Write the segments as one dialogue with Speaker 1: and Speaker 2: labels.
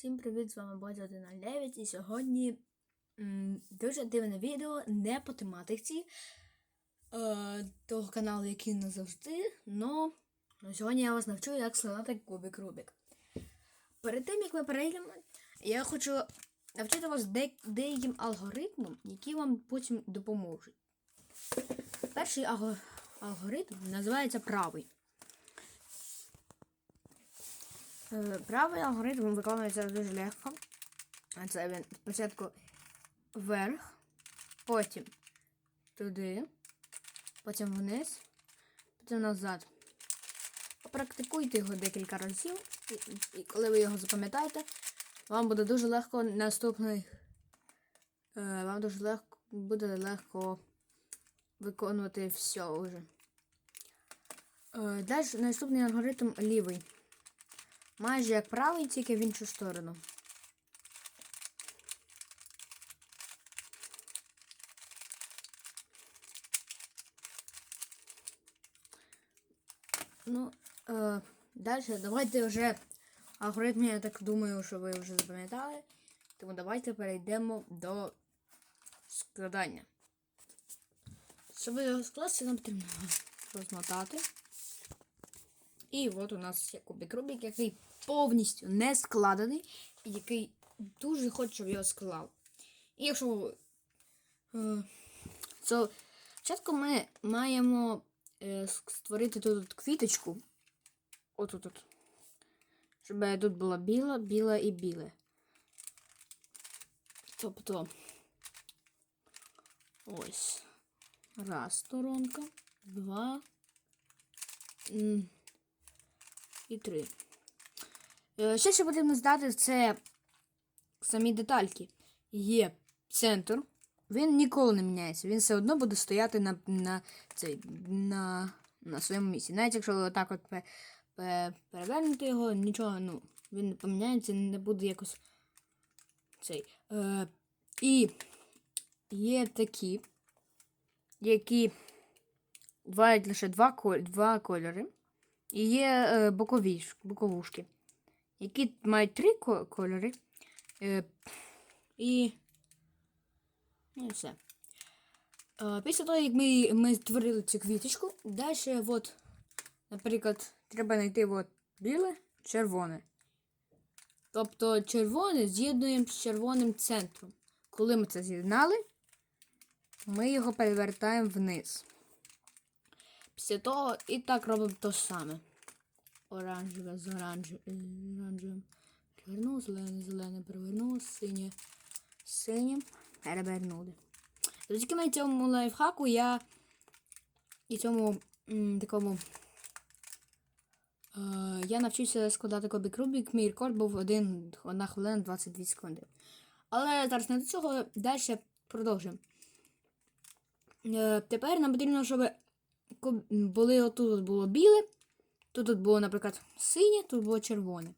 Speaker 1: Всім привіт, з вами Бодя 109 і сьогодні м, дуже дивне відео не по тематиці е, того каналу, який не завжди, но сьогодні я вас навчу, як складати кубик Рубік. Перед тим, як ми перейдемо, я хочу навчити вас де- деяким алгоритмам, які вам потім допоможуть. Перший алгоритм називається правий. Е, Правий алгоритм виконується дуже легко. Це він спочатку вверх, потім туди, потім вниз, потім назад. Попрактикуйте його декілька разів, і, і коли ви його запам'ятаєте, вам буде дуже легко наступний. Е, вам дуже легко буде легко виконувати все вже. Е, далі наступний алгоритм лівий. Майже як правий, тільки в іншу сторону. Ну, е, далі давайте вже алгоритм, я так думаю, що ви вже запам'ятали. Тому давайте перейдемо до складання. Щоб його скласти, нам потрібно розмотати. І от у нас є кубик Рубік, який повністю не складений, який дуже хоче, щоб його склав. І якщо е, то спочатку ми маємо е, створити тут квіточку. Отут. -от. Щоб тут була біла, біла і біле. Тобто ось. Раз сторонка, два. і три. Е, Ще що потрібно здати, це самі детальки. Є центр. Він ніколи не міняється. Він все одно буде стояти на на, цей, на, на своєму місці. Навіть якщо отак от пе- пе- перевернути його, нічого, ну, він не поміняється, не буде якось цей. Е, і є такі, які мають лише два, два кольори. І є е, бокові, боковушки, які мають три кольори. Е, і. Ну і все. Е, після того, як ми, ми створили цю квіточку, далі, от, наприклад, треба знайти от біле, червоне. Тобто червоне з'єднуємо з червоним центром. Коли ми це з'єднали, ми його перевертаємо вниз. Після того і так робимо те саме. Оранжеве з оранжевим. оранжевим. Перевернув, зелене, зелене, перевернув, синє, синім, перевернули. Завдяки на цьому лайфхаку я і цьому м, такому. Е, я навчився складати кубик Рубік. Мій рекорд був 1 хвилина 22 секунди. Але зараз не до цього далі продовжуємо. Е, тепер нам потрібно, щоб були отут було біле, тут от було, наприклад, синє, тут було червоне.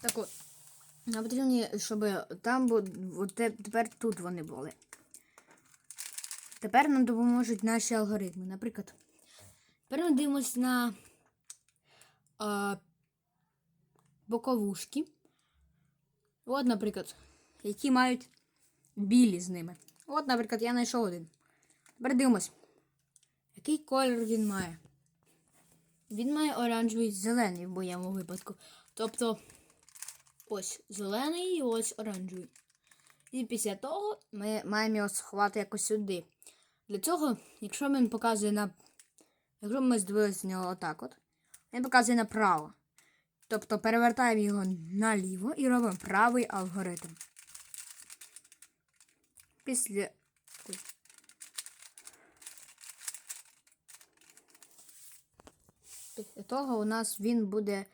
Speaker 1: Так от, нам потрібно, щоб там бу- от те- тепер тут вони були. Тепер нам допоможуть наші алгоритми. Наприклад, тепер ми дивимося на а, боковушки. От, наприклад, які мають білі з ними. От, наприклад, я знайшов один. Тепер дивимось, який колір він має. Він має оранжевий зелений в моєму випадку. Тобто ось зелений і ось оранжевий. І після того ми маємо його сховати якось сюди. Для цього, якщо він показує на. Якщо ми здивилися нього отак от, він показує направо. Тобто перевертаємо його наліво і робимо правий алгоритм. Після. Після того у нас він буде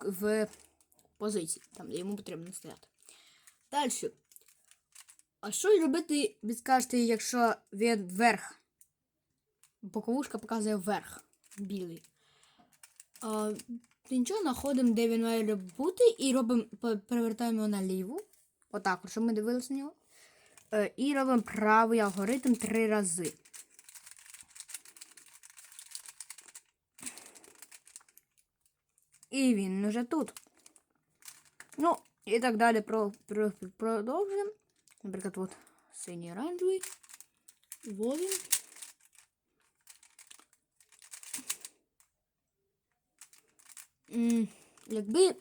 Speaker 1: в, в позиції, там, де йому потрібно стояти. Далі. А що робити, ви скажете, якщо він вверх? Боковушка показує вверх. Білий. А, нічого, знаходимо, де він має бути, і робимо, перевертаємо його наліво. Отак, от, щоб ми дивилися на нього. Е, і робимо правий алгоритм три рази. І він вже тут. Ну, і так далі про, про, продовжуємо. Наприклад, от синій оранжевий. Во він. М, Якби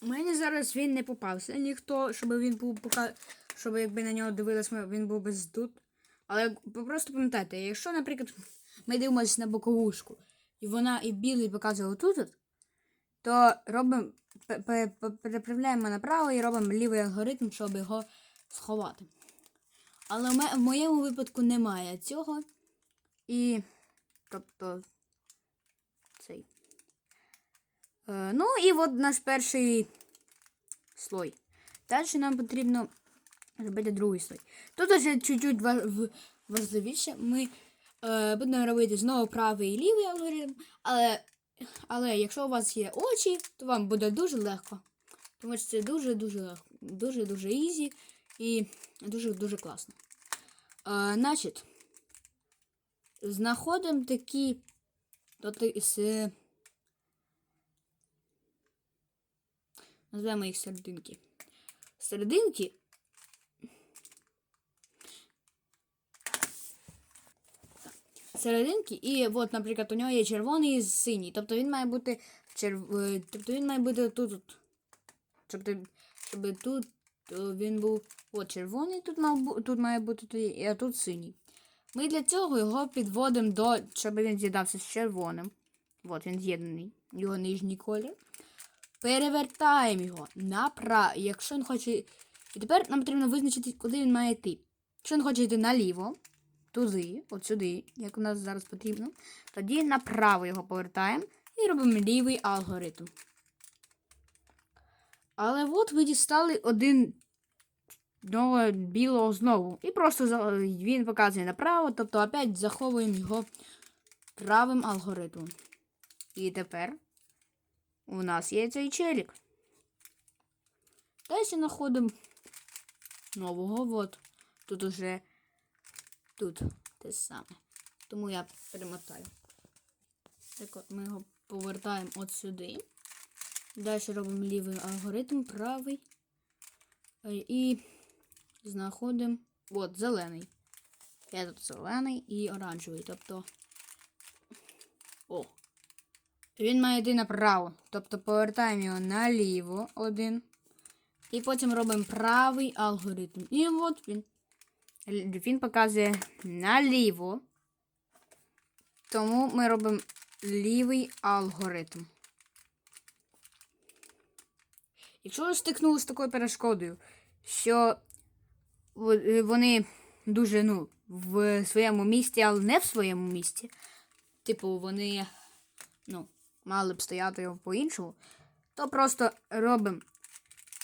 Speaker 1: мені зараз він не попався, ніхто, щоб він був пока, щоб якби на нього дивились, він був би тут. Але просто пам'ятайте, якщо, наприклад, ми дивимося на боковушку, і вона і білий показує отут, от, то робимо, пе- пе- пе- переправляємо направо і робимо лівий алгоритм, щоб його сховати. Але в моєму випадку немає цього. І. Тобто. Цей. Е, ну і от наш перший слой. Далі нам потрібно зробити другий слой. Тут вже чуть-чуть важливіше. Ми е, будемо робити знову правий і лівий алгоритм. Але, але якщо у вас є очі, то вам буде дуже легко. Тому що це дуже-дуже. Дуже-дуже ізі і дуже-дуже класно. Е, значить, знаходимо такі з. Назвемо їх серединки. Серединки. Серединки, і от, наприклад, у нього є червоний і синій. Тобто він має бути черв... е, Тобто він має бути тут. от. Тобто, щоб тут він був от червоний, тут мав тут має бути а тут синій. Ми для цього його підводимо до, щоб він з'єднався з червоним. От він з'єднаний, його нижній колір. Перевертаємо його направо. Якщо він хоче. І тепер нам потрібно визначити, куди він має йти. Якщо він хоче йти наліво, туди, от сюди, як у нас зараз потрібно, тоді направо його повертаємо і робимо лівий алгоритм. Але от ми дістали один одного білого знову. І просто він показує направо, тобто опять заховуємо його правим алгоритмом. І тепер у нас є цей челік. Далі знаходимо нового. От. Тут уже тут те саме. Тому я перемотаю. Так от ми його повертаємо от сюди. Далі робимо лівий алгоритм, правий. Е, І знаходимо от зелений. Я тут зелений і оранжевий. Тобто. О. Він має йти направо. Тобто повертаємо його наліво один. І потім робимо правий алгоритм. І от він. Він показує наліво. Тому ми робимо лівий алгоритм. Якщо ви стикнули з такою перешкодою, що е, вони дуже ну, в своєму місці, але не в своєму місці, типу, вони ну, мали б стояти по-іншому, то просто робимо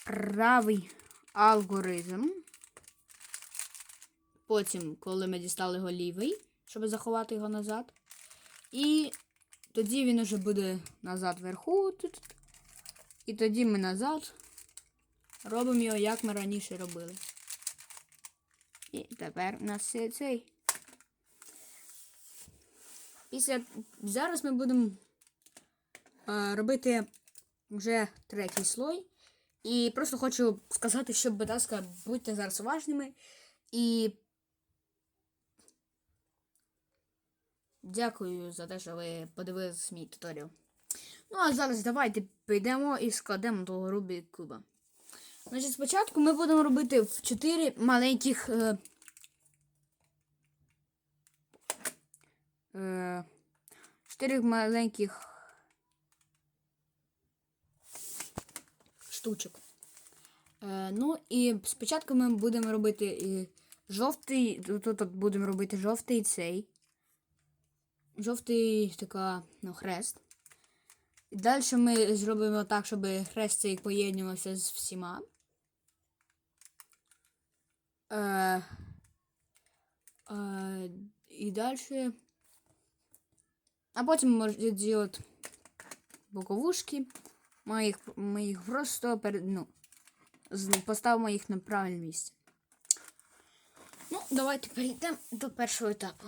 Speaker 1: правий алгоритм. Потім, коли ми дістали його лівий, щоб заховати його назад. І тоді він уже буде назад вверху. І тоді ми назад робимо його, як ми раніше робили. І тепер у нас цей. Після зараз ми будемо е, робити вже третій слой. І просто хочу сказати, що, будь ласка, будьте зараз уважними. І дякую за те, що ви подивились мій туторіал. Ну, а зараз давайте підемо і складемо до Рубі куба. Значить, спочатку ми будемо робити в 4 маленьких. Е, е, 4 маленьких штучок. Е, ну і спочатку ми будемо робити е, жовтий. Тут, будемо робити жовтий цей. Жовтий така, ну, хрест. І далі ми зробимо так, щоб хрест цей поєднувався з всіма. Е, е, і далі. А потім можна зробити боковушки. Ми їх, ми їх просто перед, ну, поставимо їх на правильне місце. Ну, давайте перейдемо до першого етапу.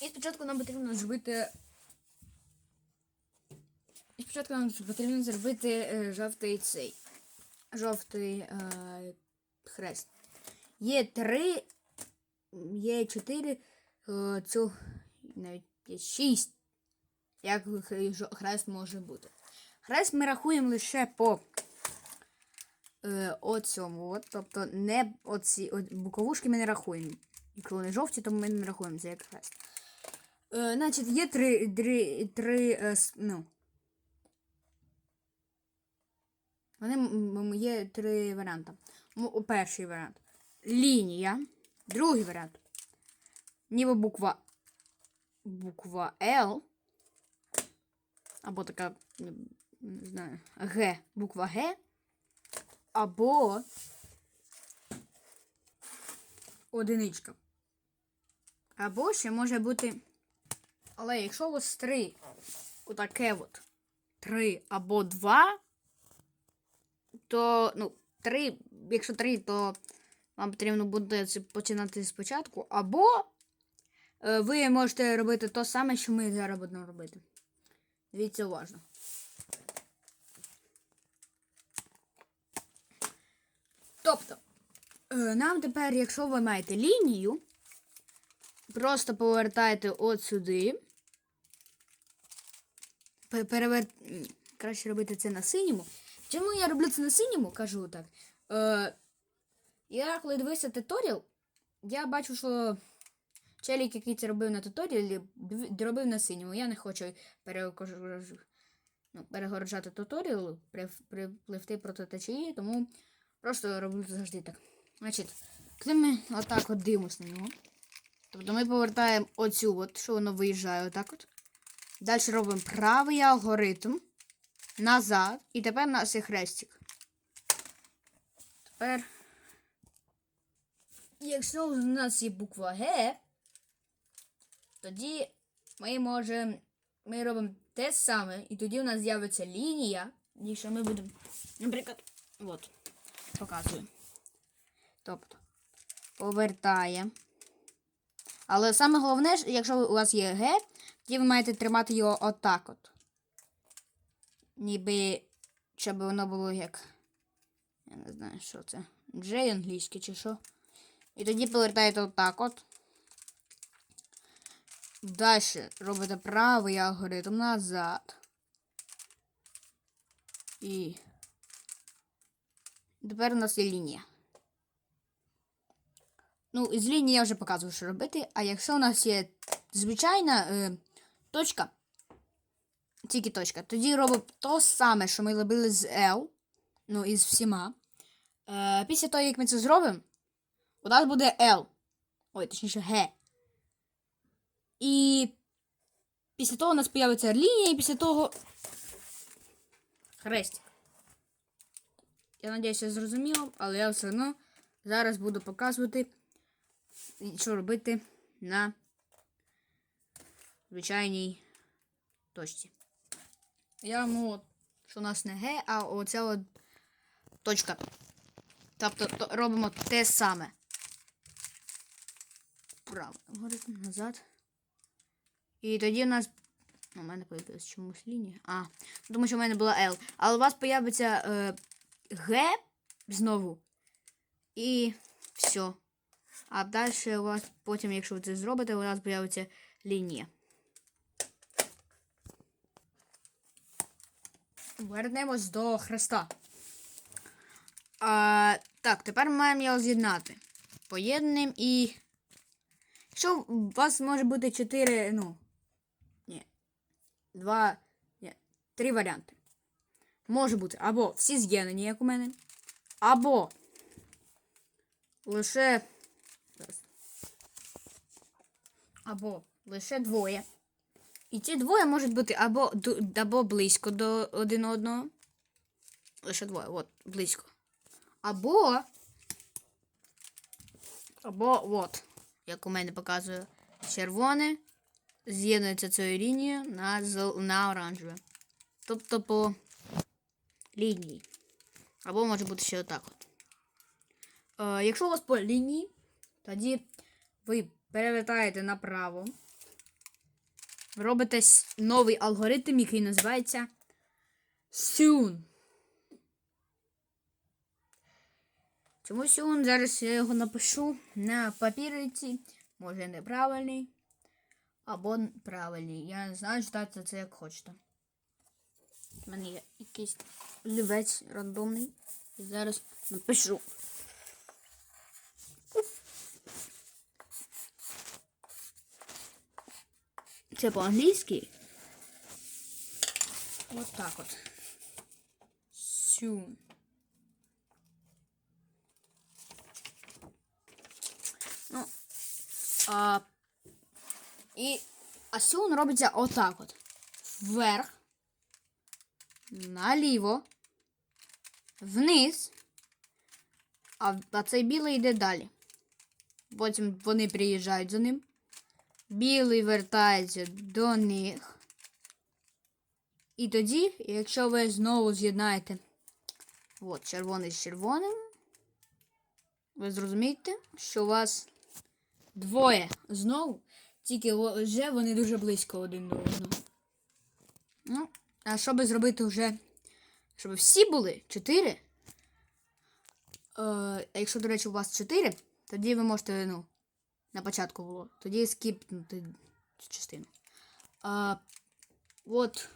Speaker 1: І спочатку нам потрібно зробити І спочатку нам потрібно зробити е, жовтий цей. Жовтий е, хрест. Є три, є чотири, е, цю, навіть є шість. Як хрест може бути. Хрест ми рахуємо лише по е, оцьому. От, тобто не оці от, буковушки ми не рахуємо. Якщо вони жовті, то ми не рахуємо це як хрест. Е, значить, є три, три, три е, ну. Вони є три варіанти. Перший варіант. Лінія. Другий варіант. Ніби буква. Буква Л. Або така, не знаю, Г. Буква Г. Або одиничка. Або ще може бути. Але якщо у вас три, отаке от, три або два, то, ну, три, якщо три, то вам потрібно буде це починати спочатку, або е, ви можете робити те саме, що ми зараз будемо робити. Дивіться уважно. Тобто, е, нам тепер, якщо ви маєте лінію, просто повертаєте от сюди. Пе- Перевер... Краще робити це на синьому. Чому я роблю це на синьому? Кажу так. Е, я коли дивився туторіал, я бачу, що челік, який це робив на туторіалі, робив на синьому. Я не хочу перекож- ну, перегороджати туторіал, припливти проти течії, тому просто роблю завжди так. Значить, коли ми отак от дивимося на нього. Тобто ми повертаємо оцю, от, що воно виїжджає отак от. Далі робимо правий алгоритм. Назад. І тепер у нас є хрестик. Тепер. Якщо у нас є буква Г, тоді ми можемо. Ми робимо те саме, і тоді у нас з'явиться лінія. І що ми будемо. Наприклад, от, показую. Тобто, повертаємо. Але саме головне, якщо у вас є Г, тоді ви маєте тримати його отак от. Ніби, щоб воно було як. Я не знаю, що це. J англійське чи що. І тоді повертаєте отак от. Далі робите правий алгоритм назад. І тепер у нас є лінія. Ну, із лінії я вже показував, що робити. А якщо у нас є звичайна е, точка, тільки точка, тоді робимо то саме, що ми робили з L, ну, із всіма. Е, після того, як ми це зробимо, у нас буде L. Ой, точніше, G. І після того у нас з'явиться лінія, і після того хрестик. Я сподіваюся, зрозуміло, але я все одно зараз буду показувати, що робити на звичайній точці. Я ну, що у нас не Г, а оця от точка. Тобто то, робимо те саме. Право, алгоритм назад. І тоді у нас. У мене появилась чомусь лінія. А, тому що в мене була L. Але у вас появиться е, Г знову. І все. А далі у вас потім, якщо ви це зробите, у вас появиться лінія. Вернемось до хреста. А, так, тепер ми маємо його з'єднати. Поєднуємо і. Якщо у вас може бути 4, ну. Ні. Два. Ні. Три варіанти. Може бути або всі з'єднані, як у мене. Або лише. Зараз. Або лише двоє. І ці двоє можуть бути або, або близько до один одного. Лише двоє, от, близько. Або. Або от, як у мене показує червоне, з'єднується цією лінією на, зел- на оранжеве. Тобто по лінії. Або може бути ще отак. От. Е, якщо у вас по лінії, тоді ви перевертаєте направо. Робите новий алгоритм, який називається soon. Чому soon? Зараз я його напишу на папіриці. Може неправильний. Або правильний. Я не знаю, читати це як хочете. У мене є якийсь олівець рандомний. Зараз напишу. Це по-англійськи. От так от. Soon. Ну, а, і а soon робиться отак от. Вверх, наліво, вниз, а, а цей білий йде далі. Потім вони приїжджають за ним. Білий вертається до них. І тоді, якщо ви знову з'єднаєте от, червоний з червоним, ви зрозумієте, що у вас двоє знову, тільки вже вони дуже близько один до одного. Ну, а щоб зробити вже, щоб всі були чотири. Е, якщо, до речі, у вас чотири, тоді ви можете, ну, на початку було. Тоді скіпнути цю частину. А, от,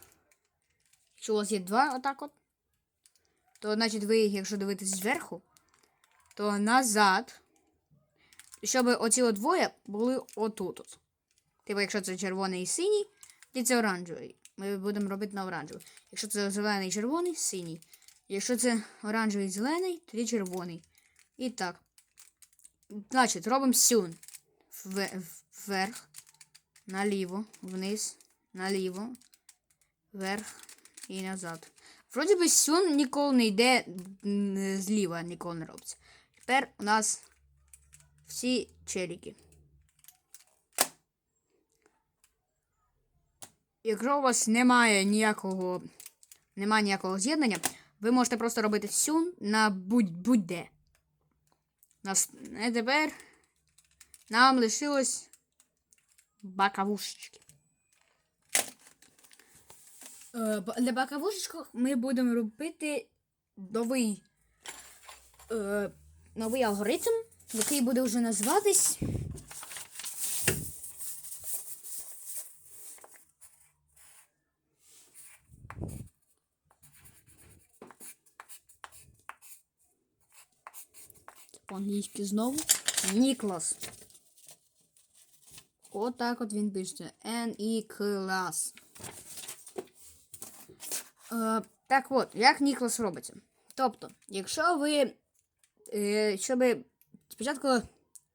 Speaker 1: якщо у вас є два отак от, то значить ви, їх, якщо дивитесь зверху, то назад. Щоб оці двоє були отут. От. Типу, якщо це червоний і синій, тоді це оранжевий. Ми будемо робити на оранжевий. Якщо це зелений і червоний, синій. Якщо це оранжевий і зелений, тоді червоний. І так. Значить, робимо сюн. Ве- Вверх, наліво, вниз, наліво, вверх і назад. Вроді би сюн ніколи не йде зліва, ніколи не робиться. Тепер у нас всі челіки. Якщо у вас немає ніякого, немає ніякого з'єднання, ви можете просто робити сюн на будь- будь-де. Нас а тепер нам лишилось бакавушечки. Е, Для бакавушечок ми будемо робити новий, е, новий алгоритм, який буде вже називатись. По-англійськи знову. Ніклас. Отак от він пишеться. N-E-Class. Е, так от, як Ніклас робиться? Тобто, якщо ви. Е, щоб спочатку.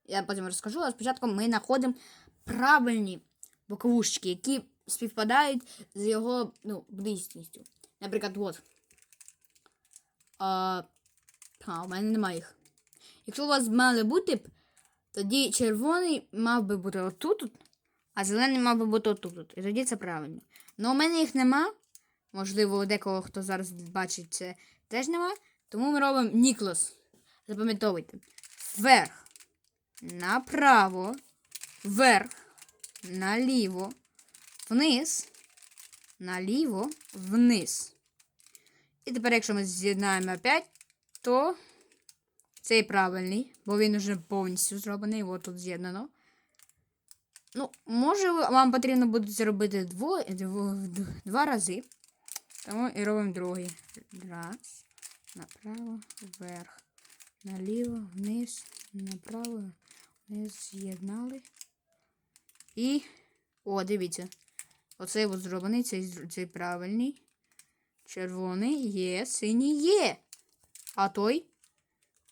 Speaker 1: Я потім розкажу, а спочатку ми знаходимо правильні боковушечки, які співпадають з його ну, близькістю. Наприклад, от. А, а, у мене немає їх. Якщо у вас мали бути, тоді червоний мав би бути отут, а зелений мав би бути отут. от. І тоді це правильно. Ну, у мене їх нема. Можливо, декого, хто зараз бачить це, теж нема. Тому ми робимо Ніклас. Запам'ятовуйте. Вверх, направо, вверх, наліво, вниз, наліво, вниз. І тепер, якщо ми з'єднаємо опять, то цей правильний, бо він вже повністю зроблений, от тут з'єднано. Ну, може, вам потрібно буде це робити дво, дво, два рази. Тому і робимо другий. Раз. Направо, вверх. Наліво, вниз, направо, вниз, з'єднали. І. О, дивіться. Оцей от зроблений, цей, цей правильний. Червоний є, синій є. А той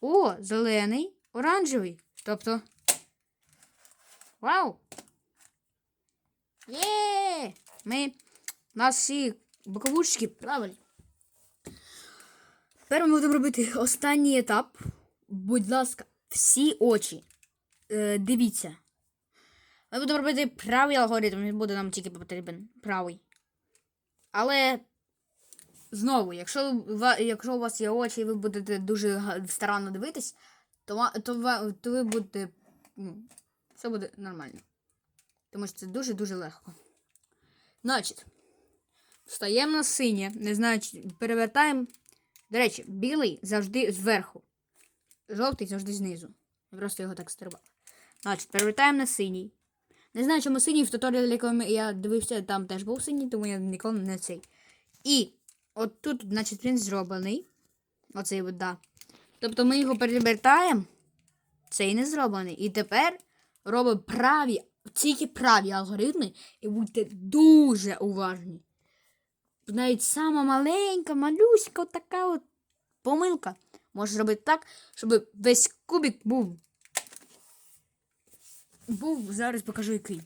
Speaker 1: о, зелений, оранжевий. Тобто. Вау! Є! Ми. У нас всі боковушки правильні. Тепер ми будемо робити останній етап. Будь ласка, всі очі. Е, дивіться. Ми будемо робити правий алгоритм, він буде нам тільки потрібен правий. Але Знову, якщо, якщо у вас є очі, і ви будете дуже старанно дивитись, то, то, то ви будете. Все буде нормально. Тому що це дуже-дуже легко. Значить, Встаємо на синє. Не знаю, перевертаємо. До речі, білий завжди зверху. Жовтий завжди знизу. Просто його так стрибав. Значить, перевертаємо на синій. Не знаю, чому синій в туторіалі, якому я дивився, там теж був синій, тому я ніколи не цей. І от тут, значить, він зроблений. Оцей от, да. Тобто ми його перевертаємо. Цей не зроблений. І тепер робимо праві, тільки праві алгоритми, і будьте дуже уважні. Навіть сама маленька, малюська, така от помилка може зробити так, щоб весь кубик був. Був, зараз покажу який.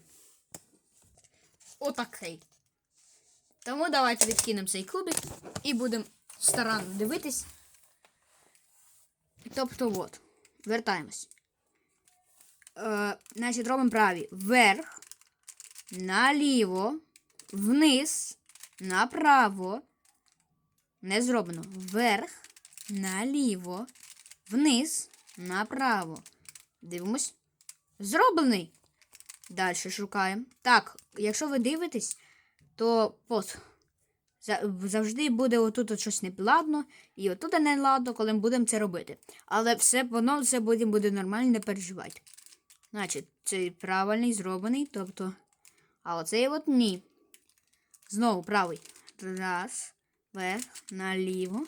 Speaker 1: Отакий. Тому давайте відкинемо цей кубик і будемо старанно дивитись. Тобто от, вертаємось. Е, значить, робимо праві. Вверх, наліво, вниз, направо. Не зроблено. Вверх, наліво, вниз, направо. Дивимось. Зроблений. Далі шукаємо. Так, якщо ви дивитесь, то от. Завжди буде отут от щось неладно, і отут не ладно, коли ми будемо це робити. Але все воно все потім буде нормально, не переживайте. Значить, цей правильний зроблений, тобто. А оцей от ні. Знову правий. Раз, вверх, наліво,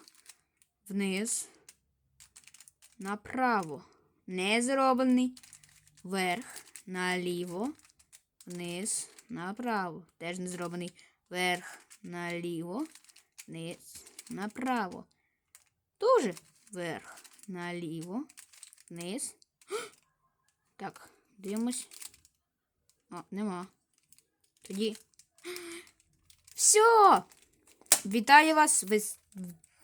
Speaker 1: вниз, направо. Не зроблений. Вверх, наліво, вниз, направо. Теж не зроблений. Вверх, наліво, вниз, направо. Тоже вверх, наліво, вниз. Так, дивимось. О, нема. Тоді. Все! Вітаю вас! Ви,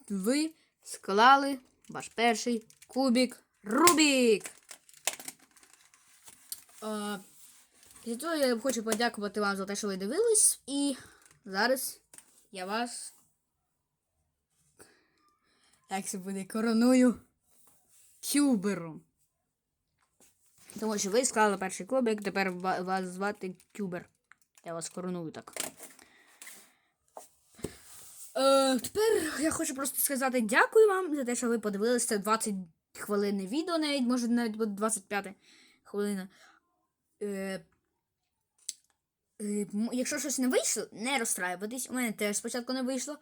Speaker 1: ви склали ваш перший кубик Рубік. Е, Після цього я хочу подякувати вам за те, що ви дивились. І зараз я вас. Як це буде короную кюбером. Тому що ви склали перший кубик, тепер вас звати Кюбер. Я вас короную так. Е, тепер я хочу просто сказати дякую вам за те, що ви подивилися 20 хвилин відео, навіть може навіть буде 25 хвилина. Е, якщо щось не вийшло, не розстраюватись. У мене теж спочатку не вийшло.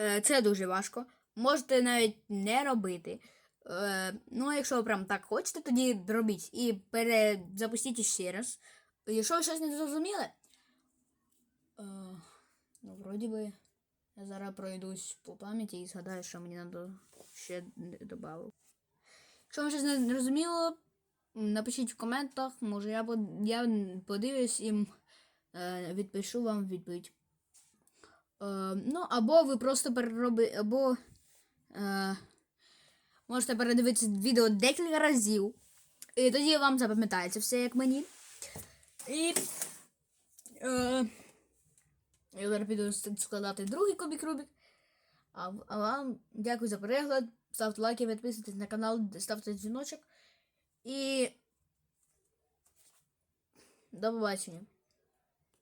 Speaker 1: Е, це дуже важко. Можете навіть не робити. Е, ну, а якщо ви прям так хочете, тоді робіть. І перезапустіть ще раз. Якщо ви щось не зрозуміли, е, ну, вроді би, я зараз пройдусь по пам'яті і згадаю, що мені треба ще додати. Якщо вам щось не зрозуміло, напишіть в коментах, може я, подивлюсь і е, відпишу вам відповідь. Е, ну, або ви просто переробите, або е, можете передивитися відео декілька разів. І тоді вам запам'ятається все, як мені. І. Е, я зараз піду складати другий кубик Рубік. А, а вам дякую за перегляд. Ставте лайки, підписуйтесь на канал, ставте дзвіночок. І до побачення.